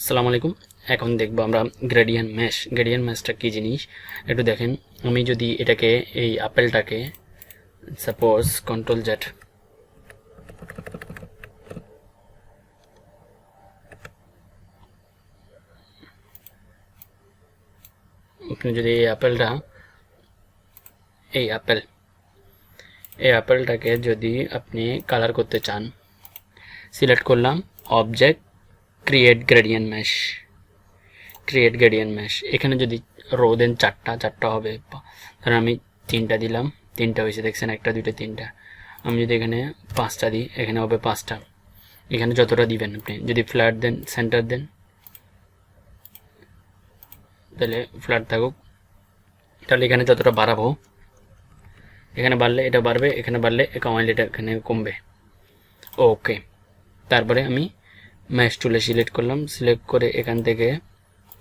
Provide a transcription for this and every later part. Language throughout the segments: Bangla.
আসসালামু আলাইকুম এখন দেখব আমরা গ্রেডিয়ান ম্যাশ গ্রেডিয়ান ম্যাশটা কী জিনিস? একটু দেখেন। আমি যদি এটাকে, এই আপেলটাকে সাপোজ কন্ট্রোল জেট আপনি যদি এই আপেলটা, এই আপেল, এই আপেলটাকে যদি আপনি কালার করতে চান সিলেক্ট করলাম object create gradient mesh create gradient mesh এখানে যদি রো দেন চারটা চারটা হবে। ধরেন আমি তিনটা দিলাম, তিনটা হয়েছে, দেখছেন একটা, দুইটা, তিনটা। আমি যদি এখানে পাঁচটা দিই, এখানে হবে পাঁচটা। এখানে যতটা দিবেন আপনি, যদি ফ্ল্যাট দেন সেন্টার দেন তাহলে ফ্ল্যাট থাকুক। তাহলে এখানে যতটা বাড়াবো। এখানে বাড়লে এটা বাড়বে, এখানে বাড়লে কমাইলে এটা এখানে কমবে। ওকে তারপরে আমি ম্যাশ টুলে সিলেক্ট করলাম সিলেক্ট করে এখান থেকে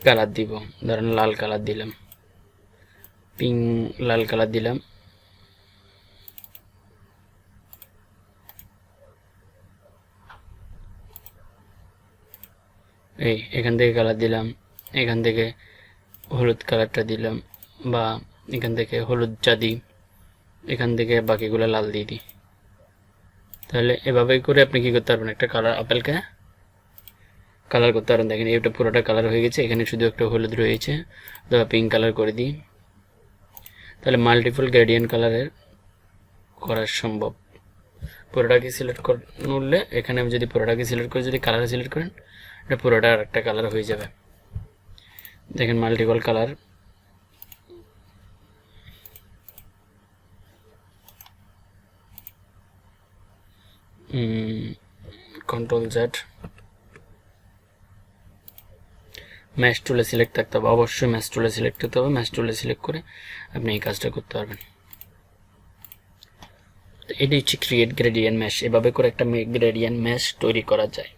কালার দিব। ধরেন লাল কালার দিলাম। পিঙ্ক লাল কালার দিলাম। এই, এখান থেকে কালার দিলাম। এখান থেকে হলুদ কালারটা দিলাম বা এখান থেকে হলুদ চা দিই, এখান থেকে বাকিগুলো লাল দিয়ে দিই। তাহলে এভাবেই করে আপনি কী করতে পারবেন? একটা কালার আপেলকে কালার করতে পারেন। দেখেন এটা পুরোটা কালার হয়ে গেছে। এখানে শুধু একটা হলুদ রয়েছে। অথবা পিঙ্ক কালার করে দিই। তাহলে মাল্টিপল গ্রেডিয়েন্ট কালারের করা সম্ভব। পুরোটাকে সিলেক্ট করলে এখানে আমি যদি পুরোটাকে সিলেক্ট করে, যদি কালার সিলেক্ট করেন, এটা পুরোটা আর একটা কালার হয়ে যাবে। দেখেন multiple colour control Z mesh টুলে সিলেক্ট থাকতে হবে। অবশ্যই ম্যাশ টুলে সিলেক্ট করতে হবে। ম্যাশ টুলে সিলেক্ট করে আপনি এই কাজটা করতে পারবেন। এটা হচ্ছে ক্রিয়েট গ্রেডিয়েন্ট ম্যাশ এভাবে করে একটা গ্রেডিয়েন্ট ম্যাশ তৈরি করা যায়।